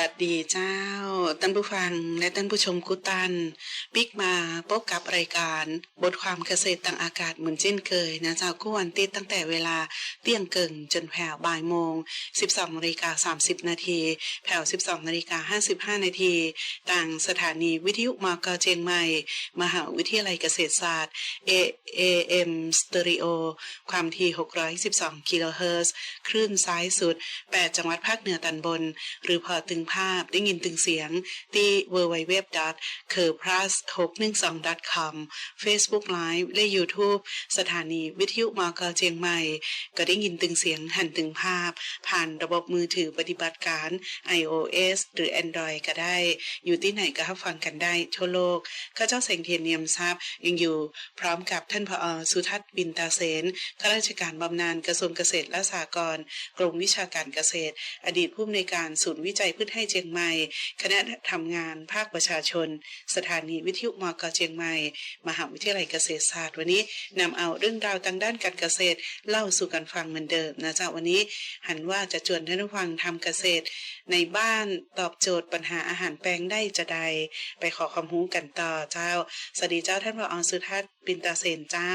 สวัสดีเจ้าท่านผู้ฟังและท่านผู้ชมกุตันปิกมาพบกับรายการบทความเกษตรต่างอากาศเหมือนเช่นเคยนะเจ้ากู้วันติดตั้งแต่เวลา เที่ยงเกิงจนแผ่วบ่ายโมง 12นาฬิกา30นาทีแผ่ว 12นาฬิกา55นาทีต่างสถานีวิทยุมกเจียงใหม่ มหาวิทยาลัยเกษตรศาสตร์ AAM Stereo ความถี่612กิโลเฮิรตซ์คลื่นซ้ายสุด 8 จังหวัดภาคเหนือตอนบน หรือพอตึงภาพได้ยินตึงเสียง ที่ www c u r p l u s 6 1 2 com Facebook Live และ YouTube สถานีวิทยุมกเจียงใหม่ก็ได้ยินตึงเสียงหันตึงภาพ ผ่านระบบมือถือปฏิบัติการ iOS หรือ Android ก็ได้ อยู่ที่ไหนก็รับฟังกันได้ทั่วโลกข้าเจ้าแสงเทียนเนียมทรัพย์ยังอยู่พร้อมกับท่านผอสุทัศน์บินตาเสนข้าราชการบำนาญกระทรวงเกษตรและสหกรณ์กรมวิชาการเกษตร อดีตผู้อำนวยการศูนย์วิจัยพืชให้เจียงใหม่ คณะทำงานภาคประชาชน สถานีวิทยุมกเจียงใหม่ มหาวิทยาลัยเกษตรศาสตร์วันนี้นำเอาเรื่องราวทางด้านการเกษตรเล่าสู่กันฟังเหมือนเดิมนะจ๊ะวันนี้หันว่าจะชวนท่านผู้ฟังทำเกษตร ในบ้านตอบโจทย์ปัญหาอาหารแปลงได้จะใด ไปขอความรู้กันต่อเจ้า สวัสดีเจ้าท่านผอสุทัศน์ปินตาเสนเจ้า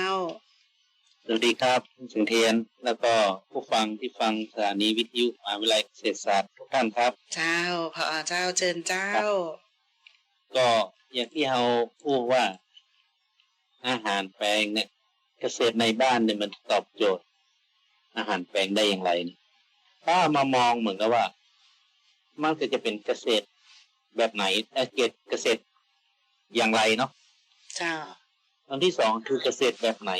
สวัสดีครับคุณสิงเทียนแล้วก็ผู้ฟังที่ฟังสถานีวิทยุมหาวิทยาลัยเกษตรศาสตร์ทุกท่านครับ เจ้าผอเจ้าเจิญเจ้า ก็อย่างที่เราพูดว่าอาหารแปลงเนี่ยเกษตรในบ้านเนี่ยมันตอบโจทย์ อาหารแปลงได้อย่างไรเนี่ยถ้ามามองเหมือนกับว่า มันก็จะเป็นเกษตรแบบไหนเอ่อเกษตรเกษตรอย่างไรเนาะเจ้าอันที่สองคือเกษตรแบบไหน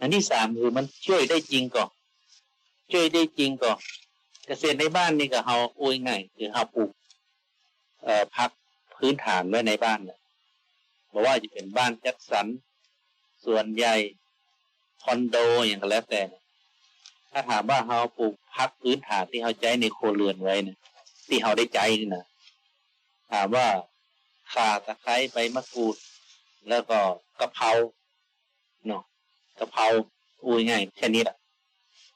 อันที่สามคือมันช่วยได้จริงก่อนช่วยได้จริงก่อนเกษตรในบ้านนี่ก็เอาอุ้ยง่ายคือเอาปลูกเอ่อพักพื้นฐานไว้ในบ้านเนี่ยบอกว่าจะเป็นบ้านจัดสรรส่วนใหญ่คอนโดอย่างก็แล้วแต่ ถ้าถามว่าเราปลูกพักพื้นฐานที่เราใจในโครัวเรือนไว้เนี่ยที่เราได้ใจนี่นะถามว่าข่าตะไคร้ใบมะกรูด แล้วก็กะเพราเนาะกะเพราอุ้ยง่ายแค่นี้แหละ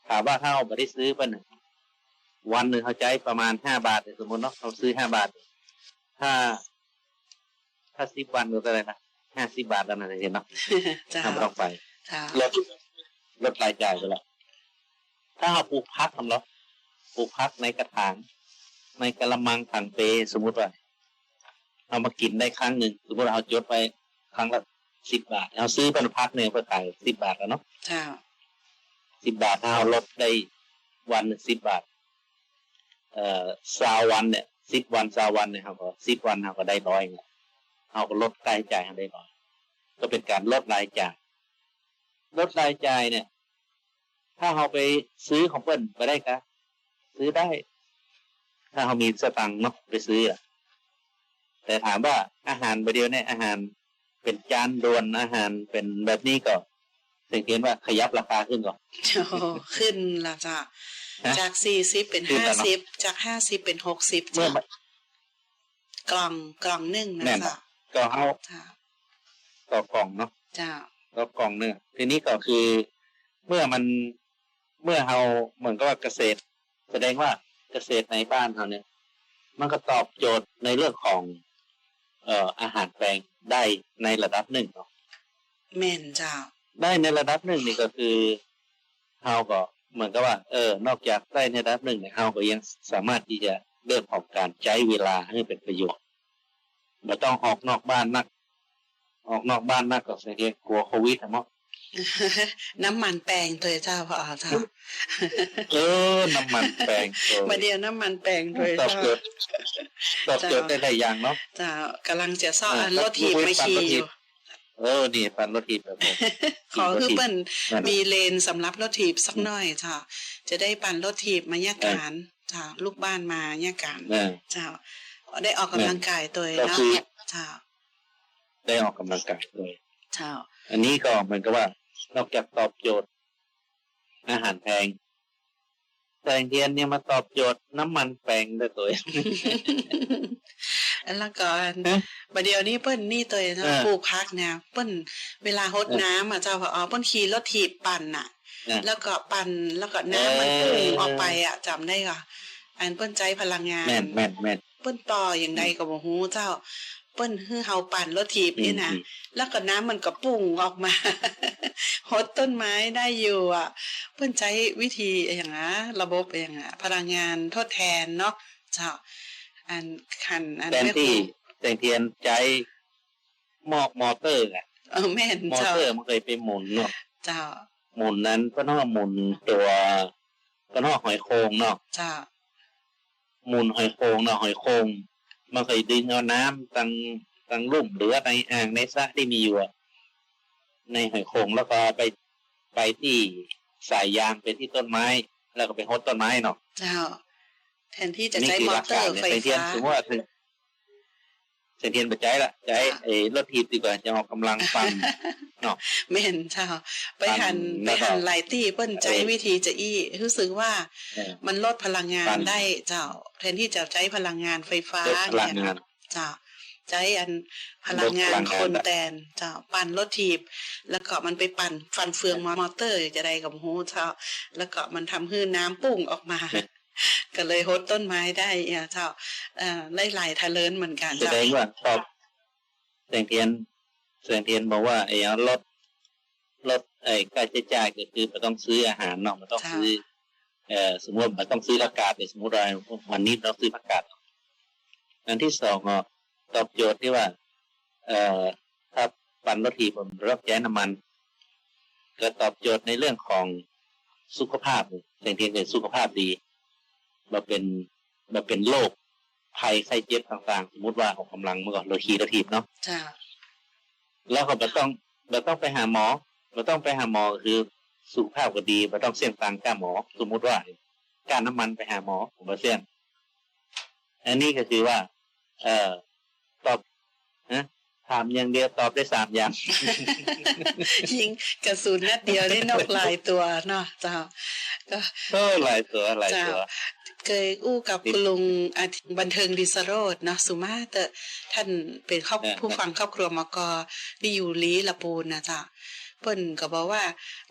ถามว่าถ้าเราไม่ได้ซื้อป่ะเนี่ยวันหนึ่งเขาใช้ประมาณห้าบาทสมมติเนาะเราซื้อห้าบาท ถ้า ถ้าสิบวันก็เท่าไหร่นะห้าสิบบาทแล้วนะเห็นเนาะเจ้าทำต้องไปเจ้าลดลดรายจ่ายไปแล้ว ถ้าเราปลูกพักทำแล้วปลูกพักในกระถาง ในกระมังถังเปสมมุติว่าเอามากินได้ครั้งหนึ่งสมมติเราจดไปครั้งละสิบบาท เอาซื้อเป็นพักหนึ่งเพื่อขายสิบบาทแล้วเนาะเจ้าสิบบาทถ้าเอาลดได้วันสิบบาท เอ่อสาววันเนี่ยสิบวันสาววันเนี่ยครับก็สิบวันเราก็ได้ร้อยเนี่ยเอาก็ลดรายจ่ายให้ได้ร้อยก็เป็นการลดรายจ่ายลดรายจ่ายเนี่ย ถ้าเราไปซื้อของเปิ้นไปได้กะซื้อได้ ถ้าเรามีสตังค์เนาะไปซื้ออะแต่ถามว่าอาหารประเดียวเนี่ยอาหารเป็นจานด่วนอาหารเป็นแบบนี้ก็สังเกตว่าขยับราคาขึ้นก่อนโอ้ขึ้นและจ้าฮะจากสี่สิบเป็นขึ้นห้าแล้วเนอะสิบจากห้าสิบเป็นหกสิบเมื่อจ้ามันกล่องกล่องหนึ่งนะแน่นจ้าก็เอาเจ้าต่อกล่องเนาะเจ้าต่อกล่องเนี่ยทีนี้ก็คือเมื่อมัน เมื่อเราเหมือนกับว่าเกษตร แสดงว่าเกษตรในบ้านเราเนี่ย มันก็ตอบโจทย์ในเรื่องของเอ่ออาหารแปลงได้ในระดับหนึ่งเนาะแม่นเจ้า ได้ในระดับหนึ่งนี่ก็คือเราก็เหมือนกับว่า เออ นอกจากได้ในระดับหนึ่งเนี่ยเราก็ยังสามารถที่จะเรื่องของการใช้เวลาให้เป็นประโยชน์ไม่ต้องออกนอกบ้านนัก ออกนอกบ้านนักก็เสียกลัวโควิดอะเนาะ น้ำมันแปลงตัวเจ้าพอเจ้าเออ น้ำมันแปลงเออมาเดียวน้ำมันแปลงตัวตอบเจ้าโจทย์ตอบโจทย์ได้หลายอย่างเนาะเจ้ากำลังจะซ่อเอออันรถถีบครับไม่ขี่รถถีบอยู่เออนี่ฟันรถทีบแบบผมขอคือเปิ้นนั่นมีเลนสำหรับรถถีบสักหน่อยเจ้าจะได้ปั่นรถถีบมาแยกการเจ้าลูกบ้านมาแยกการนะเจ้าได้ออกกำลังกายตัวก็เนาะคือเจ้าได้ออกกำลังกายด้วยเจ้าอันนี้ก็เหมือนกับว่า นอกจากตอบโจทย์ อาหารแพงแตงเทียนเนี่ยมาตอบโจทย์น้ำมันแปลงได้ตัวเองแล้วก็ฮะบัดเดียวนี้เปิ้นนี่ตัวเนาะเออปลูกพักเนี่ยเปิ้นเวลาหดเออน้ำอะเจ้าพอเปิ้นขี่รถถีบปั่นน่ะเออแล้วก็ปั่นแล้วก็น้ำมันเออพุ่งออกไปอะจำได้ก่ะอันเปิ้นใจพลังงานแม่นแม่นแม่นเปิ้นต่ออย่างใดก็บ่ฮู้เจ้า เปิ้นฮือเฮาปั่นรถถีบนี่นะอืมแล้วก็น้ำมันก็ปุ่งออกมาหดต้นไม้ได้อยู่อะ เปิ้นใช้วิธีอย่างนะระบบอย่างนะพลังงานทดแทนเนาะเจ้าอันคันอันแทนแม่ครูที่แสงเทียนใจหมอกมอเตอร์อะเออแม่นมอเจ้าเตอร์มันเคยไปหมุนเนาะเจ้าหมุนนั้นก็นอกหมุนตัวก็นอกหอยโครงเนาะเจ้าหมุนหอยโครงเนาะหอยโคร งมันเคยดึงเอาน้ำตังตังลุ่มหรือว่าในอ่างในสระที่มีอยู่อะในหอยโครงแล้วก็ไปไปที่สายยางไปที่ต้นไม้ แล้วก็ไปฮดต้นไม้เนาะเจ้าแทนที่จะนี่ใช้คือมอหลักเตอการร์เนี่ยไฟแสงเทียนฟ้าสมมติว่าถึง แสงเทียนปัจจัยละจะให้ค่ะไอ้รถทีบดีกว่าจะออกกำลังฟันแม่นเจ้า ไปหันปั่นไปแล้วก็หันหลายตี้เปิ้นใจเออวิธีจะอี้รู้สึกว่าเออมันลดพลังงาปั่นนได้เจ้า แทนที่จะใช้พลังงานไฟฟ้าลดพลังเนี่ยงานเจ้าใช้อันพลังงาลดพลันงงานคนแบบแตนเจ้าปั่นรถถีบ แล้วก็มันไปปั่นฟันเฟืองมอเตอร์จะได้กับหูเจ้าแล้วก็มันทำให้น้ำปุ้งออกมา ก็เลยฮดต้นไม้ได้เนี่เจ้าเอ่อไล่ไหลทะเลินเหมือนกันแสเจ้าดงว่าตอบแสงเทียนแสงเทียนบอกว่าไอ้รถรถไอ้ค่าใช้จ่ายก็คือมันต้องซื้ออาหารเนาะมันต้องซื้อเอ่อสมมติมันต้องซื้อผักกาดเนี่ยสมมติว่าวันนี้เราซื้อผักกาดอันที่สองอะตอบโจทย์ที่ว่า เอ่อถ้าปั่นรถถีบผมรับแจ้น้ำมัน ก็ตอบโจทย์ในเรื่องของสุขภาพแสงเทียนเกิดสุขภาพดี มาเป็นมาเป็นโรคภัยไข้เจ็บต่างๆ สมมติว่าออกกำลังเมื่อก่อนเราขี่รถถีบเนาะเจ้าแล้วก็ไม่ต้องไม่ต้องไปหาหมอไม่ต้องไปหาหมอก็คือสุขภาพก็ดีไม่ต้องเสี่ยงตังค่าหมอ สมมุติว่าการน้ำมันไปหาหมอผมมาเสี่ยงอันนี้ก็คือว่า เอ่อตอบนะ ถามอย่างเดียวตอบได้สามอย่าง ยิงกระสุนนัดเดียวได้นกหลายตัวเนาะเจ้าก็ก็หลายตัวหลายตัวเคยอู้กับคุณลุงอาทิบันเทิงดิสโรดเนาะสุมาเตอท่านเป็นครอบเออผู้ฟังครอบครัวมกที่อยู่ลีละปูนนะจ๊ะเปิ้นก็บอกว่า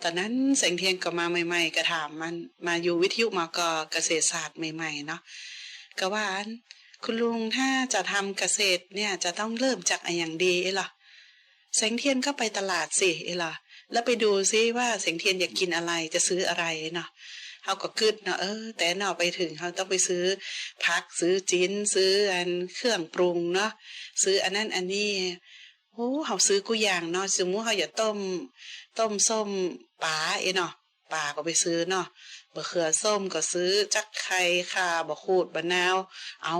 ตอนนั้นแสงเทียนก็มาใหม่ๆก็ถามมันมาอยู่วิทยุมกเกษตรศาสตร์ใหม่ ๆ เนาะก็ว่าอัน คุณลุงถ้าจะทำเกษตรเนี่ยจะต้องเริ่มจากอะไรอย่างดีเอ้ล่ะแสงเทียนก็ไปตลาดสิเอ้ล่ะแล้วไปดูซิว่าแสงเทียนอยากกินอะไรจะซื้ออะไรเนาะเขาก็กึดเนาะเออ แต่เนาะไปถึงเขาต้องไปซื้อผักซื้อจิ้นซื้ออันเครื่องปรุงเนาะซื้ออันนั้นอันนี้โอ้เขาซื้อกูอย่างเนาะสมมุติเขาอยากต้ม ต้มส้มปลาเอ้เนาะ ปลาก็ไปซื้อเนาะบะเขือส้มก็ซื้อ จักไข่ข่าบะขูดบะนาว เอา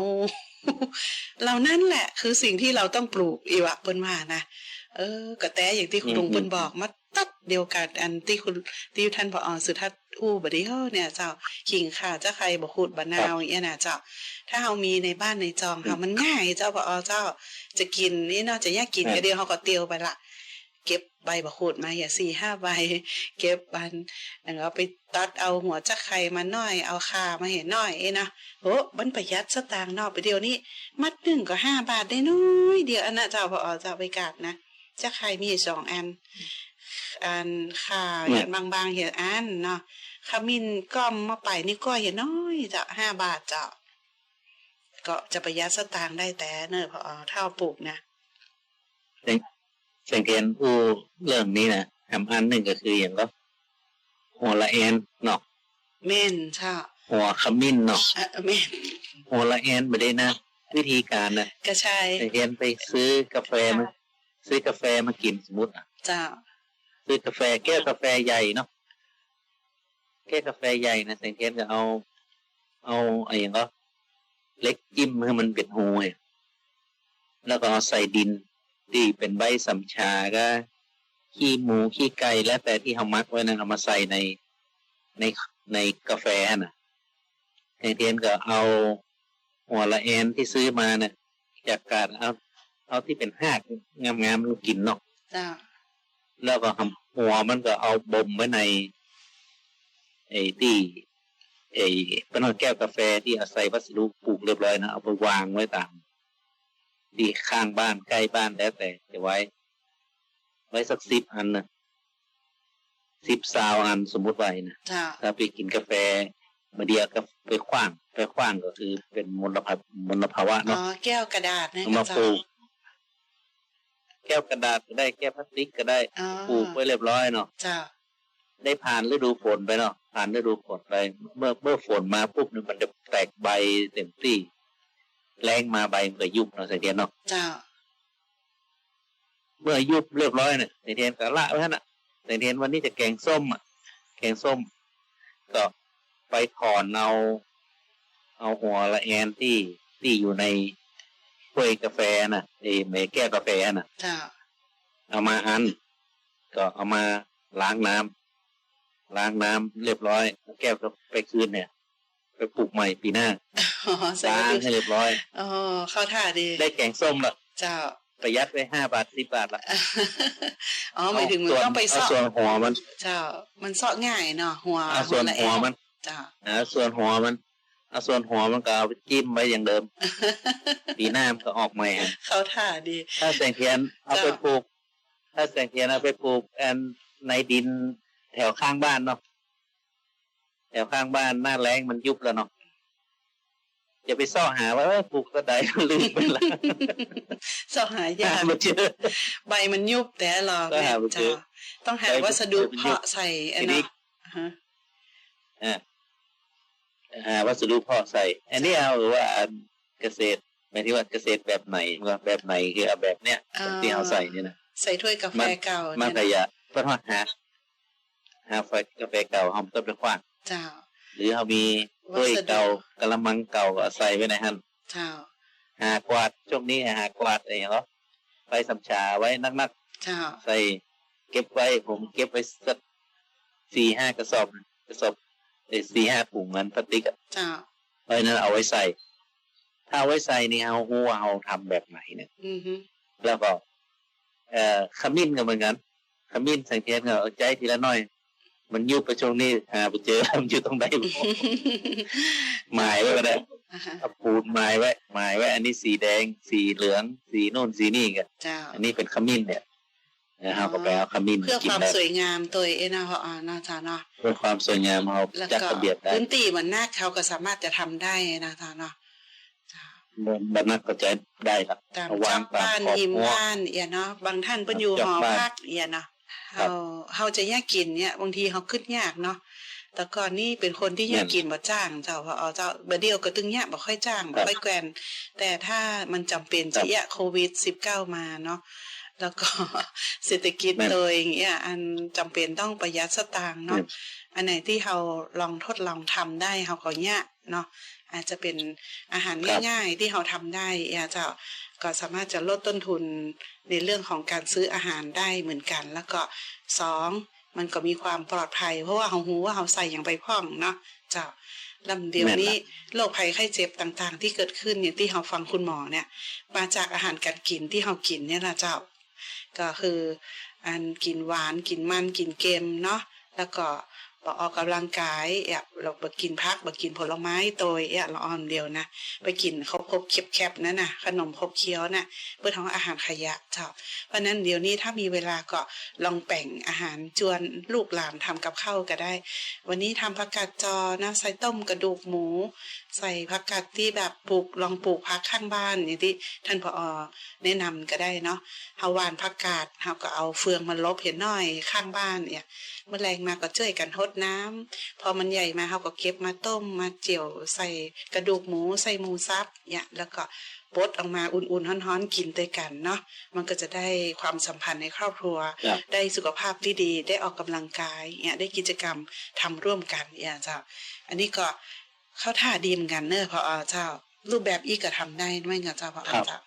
เหล่านั้นแหละ คือสิ่งที่เราต้องปลูกอีวะเปิ้นว่านะเออกระแตอย่างที่คุณลุงอืมเปิ้นบอกมาตัดเดียวกันอันที่คุณที่ท่านพอสุทัศน์อู้บดนี้เฮาเนี่ยเจ้าขิงข่าเจ้าไข่บะขูดบะนาวอย่างเงี้ยนะเจ้าถ้าเรามีในบ้านในจองค่ะมันง่ายเจ้าพอเจ้า จะกินนี่เนอกจะแยกกินครับก็เดียวเขาก็เตียวไปละ เก็บใบบะขูดมาอย่าสี่ห้าใบ เก็บบันแล้วก็ไปตัดเอาหัวจักไข่มาหน่อย เอาข่ามาเห็นหน่อยเอ้นะโอ้มันประหยัดสตางค์เนอกไปเดียวนี้ มัดหนึ่งก็ห้าบาทได้น้อยเดียวอันน่ะเจ้าพอเจ้าไปกาดนะจักไข่มีสองอัน อันข่าเนี่เห็ยนบางๆเห็นอันเนาะขมิ้นก้อมมาไปนี่ก็เห็นน้อยจ้ะห้าบาทเจ้าก็จะประหยัดสตางค์ได้แต่เนอะพอเท่าปลูกนะแสงเทียนอู้เรื่องนี้นะทำอันหนึ่งก็คืออย่างก็หัวละแอนเนาะแม่นใช่หัวขมิ้นเนาะอะแม่นหัวละแอนไม่ได้นะวิธีการนะกระชายแสงเทียนไปซื้อกาแฟมาซื้อกาแฟมากินสมมติอะเจ้าซื้อกาแฟแก้วกาแฟใหญ่เนาะแก้วกาแฟใหญ่นะแสงเทียนก็เอา เอาไอ้อย่างก็เล็กจิ้มให้มันเป็นหูไงแล้วก็เอาใส่ดิน ที่เป็นใบสำชาก็ขี้หมูขี้ไก่แล้วแต่ที่เขามักไว้นั่นเอามาใส่ในในในกาแฟน่ะแสงเทียนก็เอาหัวละแอนที่ซื้อมาเนี่ยจากการเอาเอาที่เป็นหากงามๆมันกินเนาะเจ้าแล้วก็ทำหัวมันก็เอาบ่มไว้ในไอ้ที่ไอ้เป็นแก้วกาแฟที่อาศัยวัสดุปลูกเรียบร้อยนะเอาไปวางไว้ตาม ที่ข้างบ้านใกล้บ้านแล้วแต่จะไว้ ไว้สักสิบอันนะสิบซาวอันสมมุติไว้นะเจ้าถ้าไปกินกาแฟมาเดียวก็ไปขว้าง ไปขว้างก็คือเป็นมลภาวะมลภาวะอ๋อเนาะแก้วกระดาษนะเอามาเจ้าปลูกแก้วกระดาษก็ได้แก้วพลาสติกก็ได้อ๋อปลูกไว้เรียบร้อยเนาะเจ้าได้ผ่านฤดูฝนไปเนาะผ่านฤดูฝนไป เมื่อเมื่อฝนมาปุ๊บนี่มันจะแตกใบเต็มที่ แรงมาใบมันก็ยุบเนาะเสถียรเนาะเจ้า เมื่อยุบเรียบร้อยเนี่ยเสถียรก็ละไว้หั่นน่ะเสถียรวันนี้จะแกงส้มอะแกงส้ม ก็ไปถอนเอาเอาหัวละแอนที่ที่อยู่ในถ้วยกาแฟน่ะไอ้เมแก้วกาแฟน่ะ เจ้า เอามาอัน ก็เอามาล้างน้ำล้างน้ำเรียบร้อยเอาแก้วก็ไปคืนเนี่ย ไปปลูกใหม่ปีหน้าอ๋อใส่ล้างไว้ให้เรียบร้อยอ๋อเข้าท่าดี ได้แกงส้มละเจ้าประหยัดไปห้าบาทสิบบาทละอ๋อหมายถึงมันส่วนต้องไปเอาเซาะส่วนหัวมัน เจ้า มันเซาะง่ายเนาะหัวเอาส่วนละแอหัวมันเจ้าเอาส่วนหัวมันเอาส่วนหัวมันก็เอาไปจิ้มไว้อย่างเดิม ปีหน้ามันก็ออกใหม่อันเข้าท่าดี ถ้าแสงเทียนเอาไปจ้ะปลูก ถ้าแสงเทียนเอาไปปลูกอันในดินแถวข้างบ้านเนาะ แถวข้างบ้านหน้าแรงมันยุบแล้วเนาะอย่าไปซ่อหาว่าเอ้ยปลูกก็ได้ลืมไปละเสาะหายาหากมาเจอใบมันยุบแต่หรอกก็แม่หาไม่เจอเจ้าต้องหาใบมันวัสดุใบมันยุบเพาะใส่อันทีนี้เนาะฮะหาวัสดุเพาะใส่ อันนี้เอาหรือว่าอันเกษตรหมายถึงว่าเกษตรแบบไหนว่าแบบไหนคือเอาแบบเนี้ยที่เอาใส่เนี่ยนะใส่ถ้วยกาแฟมันเก่ามัเนี่นยก็นะอย่าเพื่อหาหาไฟกาแฟเก่าเอาต้นไปขว้าง เจ้า หรือเขามีถ้วยเก่ากระมังเก่าก็ใส่ไว้ในหันเจ้า หากวาดช่วงนี้หากวาดอะไรอย่างเงี้ยไปสำชาไว้นักเจ้าๆใส่ เก็บไว้ผมเก็บไว้สักสี่ห้ากระสอบกระสอบเอ้ยสี่ห้าถุงเงินพลาสติกอะเจ้าเพราะฉะนั้นเอาไว้ใส่ ถ้าเอาไว้ใส่นี่เอาหัวเอาทำแบบไหนเนี่ยอือฮึแล้วก็ เอ่อขมิ้นก็เหมือนกันขมิ้นสังเกตก็เอาใจทีละหน่อย มันยุบไปช่วงนี้หาไปเจอมันอยู่ตรงไหนบ่หมายไว้ก็ได้อ่าฮะเอาปูนหมายไว้หมายไว้ อันนี้สีแดง สีเหลือง สีนู่นสีนี่กันเจ้าอันนี้เป็นขมิ้นเนี่ยนะครับก็ไปเอาขมิ้นเพื่อกิความได้สวยงามตัวเองนะเพราะอ่าน่าจะเนาะเพื่อความสวยงามเราแล้วจัดก็ระเบียบได้พื้นที่เหมือนหน้าเขาก็สามารถจะทำได้นะจ๊ะเนาะจ้ะบรรณักก็จะได้ละตามเอาวาจังบตามบ้านขอบหิมหัวบ้านเอียเนาะบางท่านเพิ่นอยู่จัหบอบ้านพักเอียเนาะครั เฮาบเฮาจะแยกกินเนี่ยบางทีเฮาขึ้นยากเนาะแต่ก่อนนี่เป็นคนที่แยกกินบ่จ้างเจ้าเพราะเอาเจ้าเบอเดียวก็ตึงยากบ่ค่อยจ้างบ่ค่อยแกวนแต่ถ้ามันจำเป็นจะแยกโควิด -19 มาเนาะ แล้วก็เศรษฐกิจแม่นโดยอย่างเงี้ยอันจำเป็นต้องประหยัดสตางค์เนาะอันไหนที่เราลองทดลองทำได้เราก็เนี่ยเนาะอาจจะเป็นอาหารครับง่ายๆที่เราทำได้อาจจะก็สามารถจะลดต้นทุนในเรื่องของการซื้ออาหารได้เหมือนกัน แล้วก็สองมันก็มีความปลอดภัย เพราะว่าเราหูว่าเราใส่อย่างไปพร่องเนาะเจ้าลำเดียวนี้โรคภัยไข้เจ็บต่างๆ ที่เกิดขึ้นอย่างที่เราฟังคุณหมอเนี่ย มาจากอาหารการกินที่เรากินเนี่ยนะเจ้า ก็คือ อันกินหวานกินมันกินเกมเนาะแล้วก็บออกกำลังกายแอบเราไปกินพักไปกินผลไม้โตยแอบละออนเดียวนะไปกินเขาพบเแคบๆนั่นน่ะ ขนมพบเคี้ยวน่ะเพื่อทำองอาหารขยะเจ้าเพราะนั้นเดี๋ยวนี้ถ้ามีเวลาก็ลองแบ่งอาหารจวนลูกหลานทำกับข้าวก็ได้ วันนี้ทำผักกาดจอนะใส่ต้มกระดูกหมู ใส่ผักกาดที่แบบปลูกลองปลูกผักข้างบ้านอย่างที่ท่านผอแนะนำก็ได้เนาะเฮาหวานผักกาดเฮาก็เอาเฟืองมาลบเห็นหน่อยข้างบ้านเนี่ยเมื่อแรงมาก็ช่วยกันทดน้ำพอมันใหญ่มาเฮาก็เก็บมาต้มมาเจียวใส่กระดูกหมูใส่หมูซับเนี่ยแล้วก็ปดออกมาอุ่นๆร้อนๆกินด้วยกันเนาะมันก็จะได้ความสัมพันธ์ในครอบครัวครับได้สุขภาพที่ดีได้ออกกำลังกายเนี่ยได้กิจกรรมทำร่วมกันเนี่ยเจ้าอันนี้ก็ เข้าท่าดีเหมือนกันเนอะพอเจ้า รูปแบบอีกก็ทำได้ด้วยเงาเจ้าพอครับเจ้า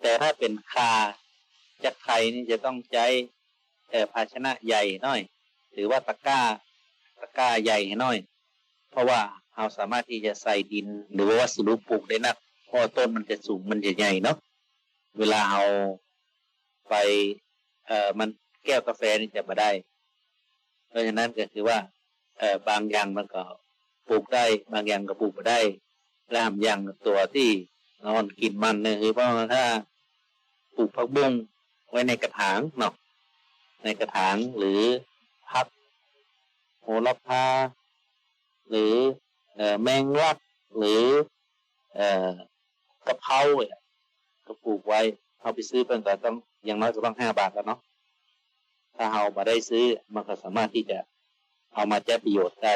แต่ถ้าเป็นคาจากไข่นี่จะต้องใช้เอ่อภาชนะใหญ่หน่อย หรือว่าตะกร้าตะกร้าใหญ่หน่อย เพราะว่าเราสามารถที่จะใส่ดิน หรือว่าวัสดุปลูกได้นักเพราะว่าต้นมันจะสูงมันจะใหญ่เนาะเวลาเอาไปเอ่อมันแก้วกาแฟนี่จะมาได้ เพราะฉะนั้นก็คือว่าเอ่อบางอย่างมันก็ ปลูกได้บางอย่างก็ปลูกไม่ได้แลางอย่างตัวที่นอนกินมันเนี่ยคือเพราะว่าถ้าปลูกผักบุ้งไว้ในกระถางเนาะในกระถางหรือพักโหระพาหรือเอ่อแมงลักหรือเอ่อกะเพราเนี่ยก็ปลูกไว้เอาไปซื้อเป็นก็ต้องอย่างน้อยก็ต้องห้าบาทแล้วเนาะถ้าเรามาได้ซื้อมันก็สามารถที่จะเอามาใช้ประโยชน์ได้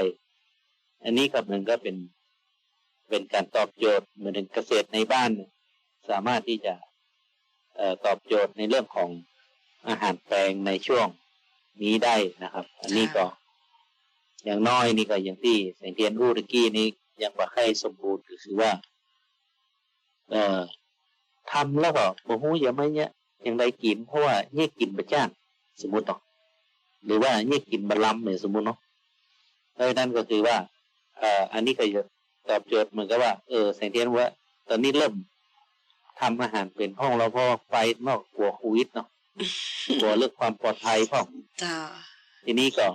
อันนี้กับหนึ่งก็เป็นเป็นการตอบโจทย์เหมือนเกษตรในบ้าน สามารถที่จะออตอบโจทย์ในเรื่องของอาหารแปลงในช่วงนี้ได้นะครับ อันนี้ก็ อย่างน้อยนี่ก็อย่างที่แสงเทียนอู้ตะกี้นี้ยังว่าให้สมบูรณ์ก็คือว่า เอ่อทำแล้วก็บ่ฮู้อย่าไม่เนี่ยอยังได้กินเพราะว่าเนี่ยกินประจ้างสมมุติเนาะหรือว่าเนี่ยกินบะลำเนี่ยสมมุติเนาะเพราะนั้นก็คือว่า อ่ออันนี้ก็จะตอบโจทย์เหมือนกับว่าเออแสงเทียนว่า ตอนนี้เริ่มทำอาหารเป็นห้องเราเพราะว่าไฟนอกกลัวโควิดเนาะกลัวเรื่องความปลอดภัยพ่อเจ้าทีนี้ก็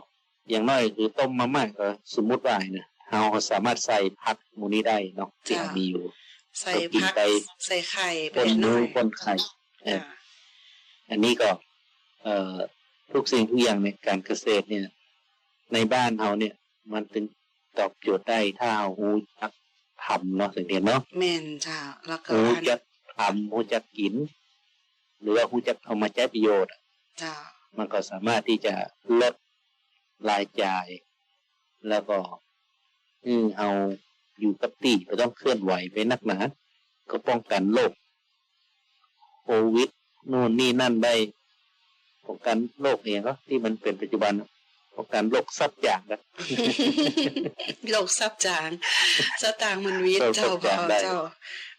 อย่างน้อยคือต้มมาม่าก็สมมุติว่านะเราสามารถใส่ผักหมูนี้ได้เนาะที่เรามีอยู่ ใส่ก็กินผักไปใส่ไข่ไปปนหหมูน่อยปนไข่เออจ้ะอันนี้ก็ เอ่อทุกสิ่งทุกอย่างในการเกษตรเนี่ย ในบ้านเราเนี่ย มันถึง ตอบโจทย์ได้ถ้าเราหูจักทำเนาะสังเกตเนาะแม่นเจ้าแล้วก็หูอันจักทำหูจักกิน หรือว่าหูจักเอามาใช้ประโยชน์อะเจ้ามันก็สามารถที่จะลดรายจ่าย แล้วก็อืมเอาอยู่กับตีไม่ต้องเคลื่อนไหวไปนักหนา ก็ป้องกันโรคโควิดนู่นนี่นั่นได้ป้องกันโรคเองก็ที่มันเป็นปัจจุบัน อะป้องกันโรคซับอย่างนะโลกซับจางสตางค์มันวิทย์โลกซัเจ้าบพจาองได้เจ้า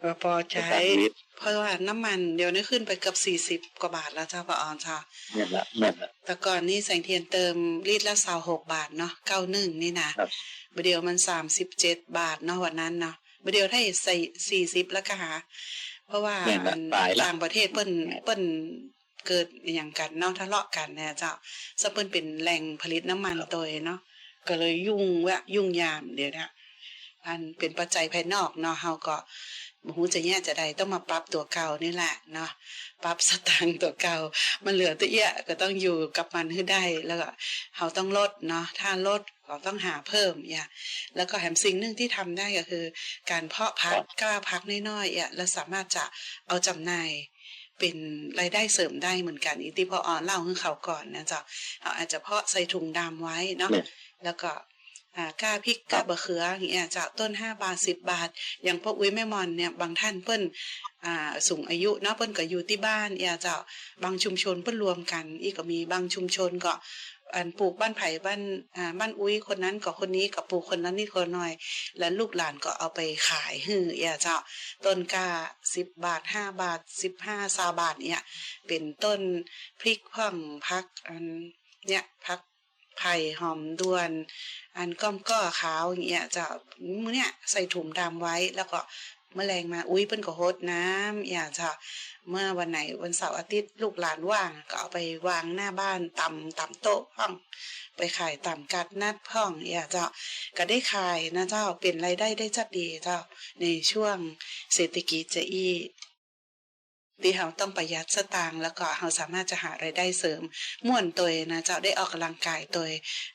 เออพอใช้วิตเพราะว่าน้ำมันเดี๋ยวนี้ขึ้นไปเกือบสี่สิบ40กว่าบาทแล้วเจ้าพอออนเจ้าเนี่ยละเนี่ยละแต่ก่อนนี่แสงเทียนเติมลิตรละสาวหกบาทเนาะเก้าหนึ่งนี่นะครับบเดียวมันสามสิบเจ็ดบาทเนาะวันนั้นเนาะบเดียวได้ใส่สี่สิบแล้วก็หา เพราะว่าแม่นละอันตายละต่างประเทศเปิ้นเปิ้น เกิดอหย่างกันเนาะทะเลาะกันเนี่ยเจ้าซะเปิ้นเป็นแหล่งผลิตน้ำมันตัวเนาะก็เลยยุ่งแวะยุ่งยามเดี๋ยวเนี้อันเป็นปัจจัยภายนอกเนาะเฮาก็บ่ฮู้จะแย่จะใดต้องมาปรับตัวเก่านี่แหละเนาะปรับสตางค์ตัวเก่า มันเหลือตัวเอี้ยก็ต้องอยู่กับมันให้ได้แล้วก็เราต้องลดเนาะถ้าลดเราต้องหาเพิ่มอย่าแล้วก็แถมสิ่งหนึ่งที่ทำได้ก็คือ การเพาะพักกล้าพักน้อยๆอะแล้วสามารถจะเอาจำหน่าย เป็นรายได้เสริมได้เหมือนกันอีกที่พออ่อนเล่าให้เขาก่อนนะจ๊ะเราอาจจะเพาะใส่ถุงดำไว้เนาะเนี่ยแล้วก็อ่ากล้าพริกกล้าบะเขืออย่างเงี้ยจะต้นห้าบาทสิบบาท อย่างพวกอุ้ยแม่มอนเนี่ยบางท่านเปิ้นอ่าสูงอายุเนาะเปิ้นก็อยู่ที่บ้านอย่าจะบางชุมชนเปิ้นรวมกัน อีกก็มีบางชุมชนก็ อันปลูกบ้านไผ่บ้านอ่าบ้านอุ้ยคนนั้นกับคนนี้กับปลูกคนนั้นนี่คนหน่อย แล้วลูกหลานก็เอาไปขายฮืออย่าเจ้าต้นกาสิบบาทห้าบาทสิบห้าสาบาทเนี่ยเป็นต้นพริกพ่องพักอันเนี่ยพักไผ่หอมด้วน อันก้อมก้อขาวอย่างเงี้ยจะมือเนี่ยใส่ถุงดำไว้แล้วก็ แมลงมาอุ้ยเปิ้นก็โฮดน้ำอยากจะเมื่อวันไหนวันเสาร์อาทิตย์ลูกหลานว่าง ก็เอาไปวางหน้าบ้านตำตำโต๊ะห้อง ไปขายตำกัดนัดพ่องอยากจะก็ได้ขายนะเจ้าเป็นรายได้ได้จัดดีเจ้าในช่วงเศรษฐกิจจะอี ที่เราต้องประหยัดสตางค์แล้วก็เราสามารถจะหารายได้เสริมม่วนตัวนะเจ้าได้ออกกำลังกายตัว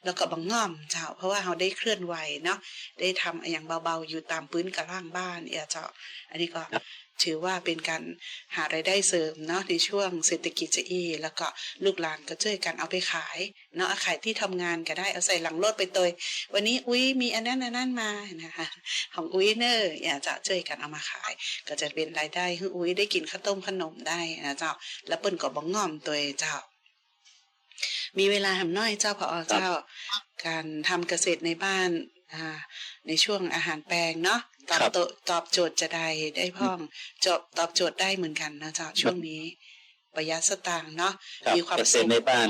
แล้วก็บังง่อมเจ้าเพราะว่าเราได้เคลื่อนไหวเนาะได้ทำอย่างเบาๆอยู่ตามพื้นกระล่างบ้านเออเจ้าอันนี้ก็ ถือว่าเป็นการหารายได้เสริมเนาะในช่วงเศรษฐกิจจะอีแล้วก็ลูกหลานก็ช่วยกันเอาไปขายเนาะอาขายที่ทำงานก็ได้เอาใส่หลังรถไปตัววันนี้อุ้ยมีอันนั้นอันนั้นมานะคะของอุ้ยเนอร์อยากจะช่วยกันเอามาขาย ก็จะเป็นรายได้ให้อุ้ยได้กินข้าวต้มขนมได้นะเจ้าแล้วเปิ้นก็บังงอมตัวเจ้ามีเวลาทำน้อยเจ้าพอเจ้า การทำเกษตรในบ้าน อ่าในช่วงอาหารแปลงเนาะตอบครับ โตตอบโจทย์จะได้ได้พ่องจบตอบโจทย์ได้เหมือนกันนะเจ้าช่วงนี้ประหยัดสตางค์เนาะครับมีความเกษสุตขรในบ้าน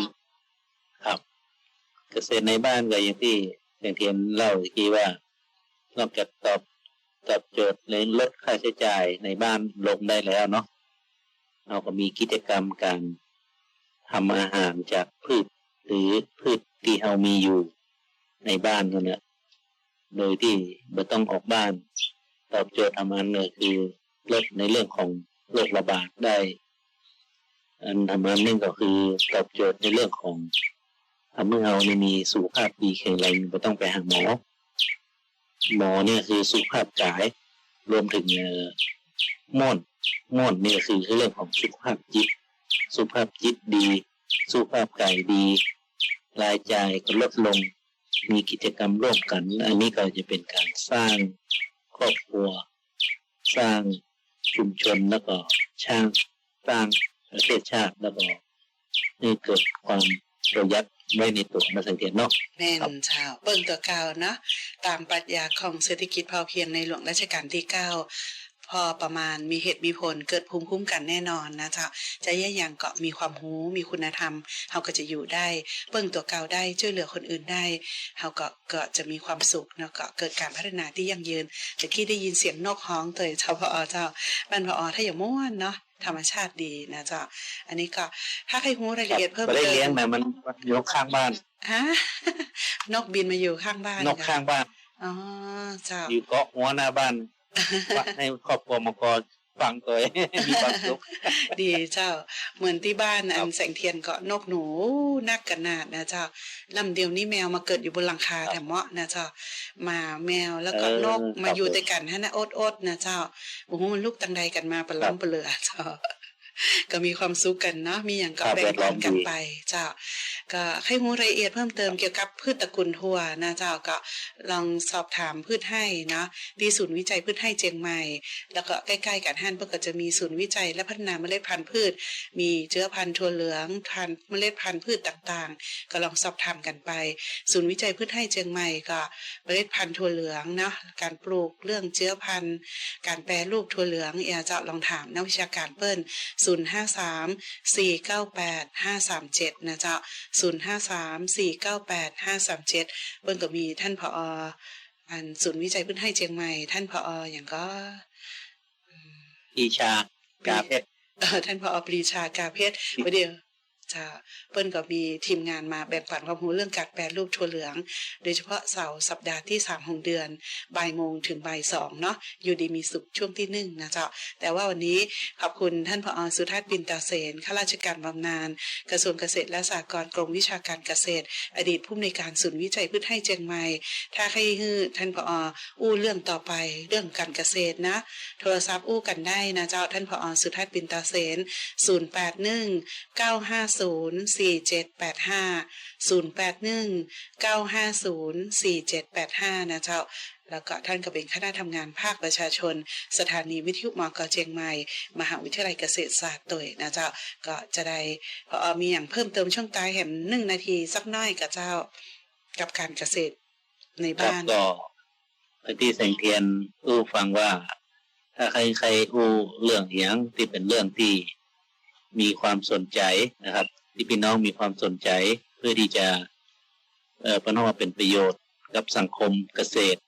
ครับ เกษตรในบ้านก็อย่างที่อย่างเทียนเล่าเมื่อกี้ว่า นอกจากตอบตอบโจทย์ในลดค่าใช้จ่ายในบ้านลงได้แล้วเนาะเราก็มีกิจกรรมการทำอาหารจากพืช หรือพืชที่เรามีอยู่ในบ้านนั่นแหละ โดยที่ไม่ต้องออกบ้าน ตอบโจทย์ทำอันเนี่ยคือลดในเรื่องของโรคระบาดได้ อันทำอันหนึงก็คือตอบโจทย์ในเรื่องของทำให้เราเนี่มีสุขภาพดีแข็งแรงไม่ต้องไปหาหมอ หมอเนี่ยคือสุขภาพกาย รวมถึงม่อนม่อนเนี่ยคือเรื่องของสุขภาพจิต สุขภาพจิตดี สุขภาพกายดี รายจ่ายก็ลดลง มีกิจกรรมร่วมกัน อันนี้ก็จะเป็นการสร้างครอบครัว สร้างชุมชนแล้วก็ช่างสร้างประเทศชาติแล้วก็ให้เกิดความประหยัดไว้ในตัวมาสังเกตเนาะแม่นครับเจ้าเบิ่งตัวเก่าเนาะตามปรัชญาของเศรษฐกิจพอเพียงในหลวงรัชกาลที่ 9 พอประมาณมีเหตุมีผลเกิดภูมิคุ้มกันแน่นอนนะเจ้าจะแย่อย่างก็มีความรู้มีคุณธรรมเฮาก็จะอยู่ได้เบิ่งตัวเก่าได้ช่วยเหลือคนอื่นได้เฮาก็ก็จะมีความสุขเนาะก็เกิดการพัฒนาที่ยั่งยืนตะกี้ได้ยินเสียงนกฮ้องตัวเจ้าพอเจ้าบ้านพอถ้าอย่างม่วนเนาะธรรมชาติดีนะเจ้าอันนี้ก็ถ้าใครรู้รายละเอียดเพิ่มไม่ได้เติเลี้ยงมนะมันยกข้างบ้านฮะนกบินมาอยู่ข้างบ้านนกข้างบ้านอ๋อเจ้าอยู่เกาะหัวหน้าบ้านว่า ให้ครอบครัวมังกรฟังตัวเองมีความสุขดีเจ้า เหมือนที่บ้านอัครันบแสงเทียนก็นกหนูนักกันนาดนะเจ้าลำเดียวนี้แมวมาเกิดอยู่บนหลังคาครับแถมเมาะนะเจ้ามาแมวแล้วก็เออนกครับมาอยู่ผมด้วยกันฮะนะโอดโอดนะเจ้าโอ้โหมันลูกตังใดกันมาปะครับล้ำปะเหลือเจ้าก็มีความสุขกันเนาะมีอย่างก็ครับแบ่งปันกันแวดล้อมดีไป เจ้า ก็ให้รู้รายละเอียดเพิ่มเติมเกี่ยวกับพืชตระกูลทั่วนะเจ้าก็ลองสอบถามพืชให้เนาะที่ศูนย์วิจัยพืชให้เจียงใหม่ แล้วก็ใกล้ๆกันฮั่นก็จะมีศูนย์วิจัยและพัฒนาเมล็ดพันธุ์พืช มีเชื้อพันธุ์ถั่วเหลืองพันธุ์เมล็ดพันธุ์พืชต่างๆ ก็ลองสอบถามกันไป ศูนย์วิจัยพืชให้เจียงใหม่ก็เมล็ดพันธุ์ถั่วเหลืองเนาะการปลูกเรื่องเชื้อพันธุ์ การแปรรูปถั่วเหลืองเอียจะลองถามนักวิชาการเปิ้ล053 498 537นะเจ้า053 498 537เปิ้ลก็มีท่านผออันศูนย์วิจัยพืชให้เชียงใหม่ ท่านผออย่างก็อีชากาเพชรเอ่อท่านผอปรีชากาเพชรประเดี๋ยว จะเปิ้ลก็มีทีมงานมาแบ่งปันความรู้เรื่องการแปรรูปถั่วเหลือง โดยเฉพาะเสาร์สัปดาห์ที่3ของเดือนบ่ายโมงถึงบ่ายสองเนาะอยู่ดีมีสุขช่วงที่หนึ่งนะเจ้าแต่ว่าวันนี้ขอบคุณท่านผอสุทัศน์ปินตาเสนข้าราชการบำนาญกระทรวงเกษตรและสหกรณ์กรมวิชาการเกษตร อดีตผู้อำนวยการศูนย์วิจัยพืชให้เชียงใหม่ ถ้าใครฮือท่านผออู้เรื่องต่อไปเรื่องการเกษตรนะ โทรศัพท์อู้กันได้นะเจ้าท่านผอสุทัศน์ปินตาเสน0 8 1 9 5 0 4 7 8 5 0 8 1 9 5 0 4 7 8 5นะเจ้าแล้วก็ท่านก็เป็นคณะทำงานภาคประชาชน สถานีวิทยุมอกเจียงใหม่ มหาวิทยาลัยเกษตรศาสตร์ตัวยนะเจ้าก็จะได้พอมีอย่างเพิ่มเติมช่วงตายแหมหนึ่งนาทีสักน้อยกับเจ้ากับการเกษตรในครับบ้านก็ไปที่แสงเทียนอู้ฟังว่า ถ้าใครใครอู้เรื่องเหียงที่เป็นเรื่องที่ มีความสนใจนะครับ ที่พี่น้องมีความสนใจเพื่อที่จะเอ่อพนว่าเป็นประโยชน์กับสังคมเกษตร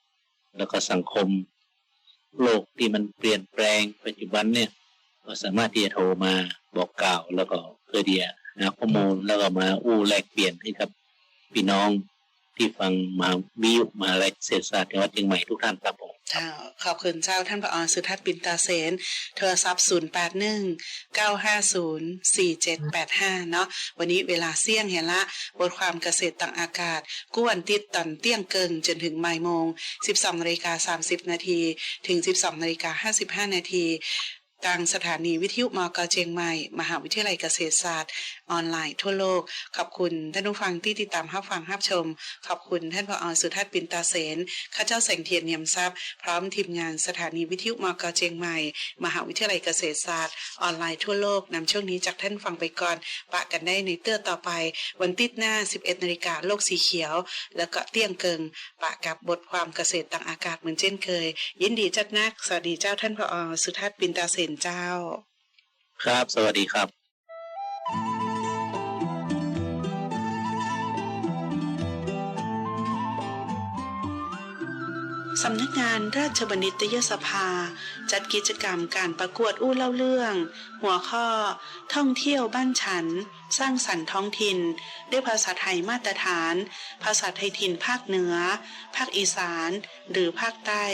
แล้วก็สังคมโลกที่มันเปลี่ยนแปลงปัจจุบันเนี่ยก็สามารถที่จะโทรมาบอกกล่าว แล้วก็เพื่อที่จะหาข้อมูลแล้วก็มาอู้แลกเปลี่ยนให้กับพี่น้องที่ฟังมาวิทยุมาแลกเศรษฐศาสตร์จังหวัดเชียงใหม่ทุกท่านครับผม เจ้าขอบคุณเจ้าท่านผอสุทัศน์ปินตาเสนโทรศัพท์0 8 1 9 5 0 4 7 8 5 เนาะวันนี้เวลาเสี่ยงเห็นละ บทความเกษตรต่างอากาศก้วนติดตันเตี้ยงเกิงจนถึงบ่ายโมง 12นาฬิกา30 นาที ถึง 12นาฬิกา55 นาที ทางสถานีวิทยุมกเจียงใหม่ มหาวิทยาลัยเกษตรศาสตร์ ออนไลน์ทั่วโลก ขอบคุณท่านผู้ฟังที่ติดตามรับฟังรับชม ขอบคุณท่านผอสุทัศน์ปินตาเสนข้าเจ้าแสงเทียนเนียมทรัพย์ พร้อมทีมงานสถานีวิทยุมกเจียงใหม่ มหาวิทยาลัยเกษตรศาสตร์ ออนไลน์ทั่วโลกนำช่วงนี้จากท่านฟังไปก่อน ปะกันได้ในเตื้อต่อไป วันติดหน้า 11นาฬิกาโลกสีเขียว แล้วก็เตี้ยงเกิง ปะกับบทความเกษตรต่างอากาศเหมือนเช่นเคย ยินดีจัดนัก สวัสดีเจ้าท่านผอสุทัศน์ปินตาเสนเจ้า ครับ สวัสดีครับสำนักงานราชบัณฑิตยสภา จัดกิจกรรมการประกวดอู้เล่าเรื่อง หัวข้อ ท่องเที่ยวบ้านฉัน สร้างสรรค์ท้องถิ่น ด้วยภาษาไทยมาตรฐาน ภาษาไทยถิ่นภาคเหนือ ภาคอีสาน หรือภาคใต้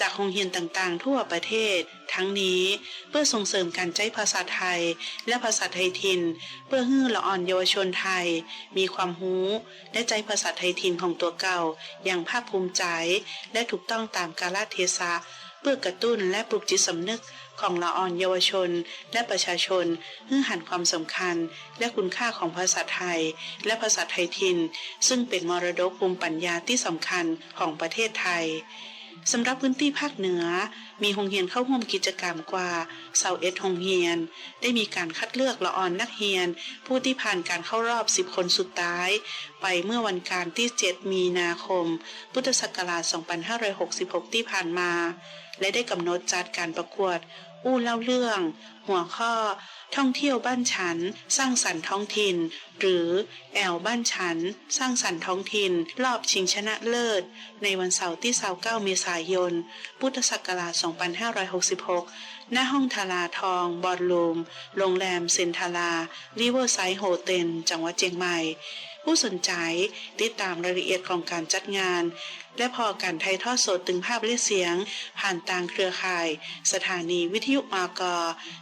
จากโรงเรียนต่างๆ ทั่วประเทศ ทั้งนี้เพื่อส่งเสริมการใช้ภาษาไทย และภาษาไทยถิ่น เพื่อให้ละอ่อนเยาวชนไทย มีความรู้และใจภาษาไทยถิ่นของตัวเก่าอย่างภาคภูมิใจ และถูกต้องตามกาลเทศะ พื่อกระตุ้นและปลุกจิตสำนึกของละออนเยาวชน และประชาชนให้หันความสำคัญ และคุณค่าของภาษาไทย และภาษาไทยถิ่นซึ่งเป็นมรดกภูมิปัญญาที่สำคัญของประเทศไทยสำหรับพื้นที่ภาคเหนือ มีโรงเรียนเข้าร่วมกิจกรรมกว่าเสาเอ็ดโรงเรียน ได้มีการคัดเลือกละอ่อนนักเรียน ผู้ที่ผ่านการเข้ารอบ 10 คนสุดท้าย ไปเมื่อวันการที่ 7 มีนาคม พุทธศักราช 2566 ที่ผ่านมา และได้กำหนดจัดการประกวด อู้เล่าเรื่อง หัวข้อ ท่องเที่ยวบ้านฉัน สร้างสรรค์ท้องถิ่น หรือแอลบ้านฉัน สร้างสรรค์ท้องถิ่น รอบชิงชนะเลิศ ในวันเสาร์ที่29เมษายน พุทธศักราช 2566 ณ ห้องทาราทอง บอลลูม โรงแรมเซนทาราริเวอร์ไซด์โฮเทลจังหวัดเชียงใหม่ ผู้สนใจ ติดตามรายละเอียดของการจัดงาน และพอการไทยทอดสดถึงภาพและเสียง ผ่านทางเครือข่าย สถานีวิทยุมากอ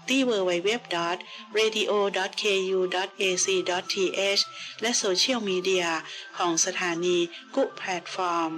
ที่ www.radio.ku.ac.th และโซเชียลมีเดียของสถานีกุแพลตฟอร์ม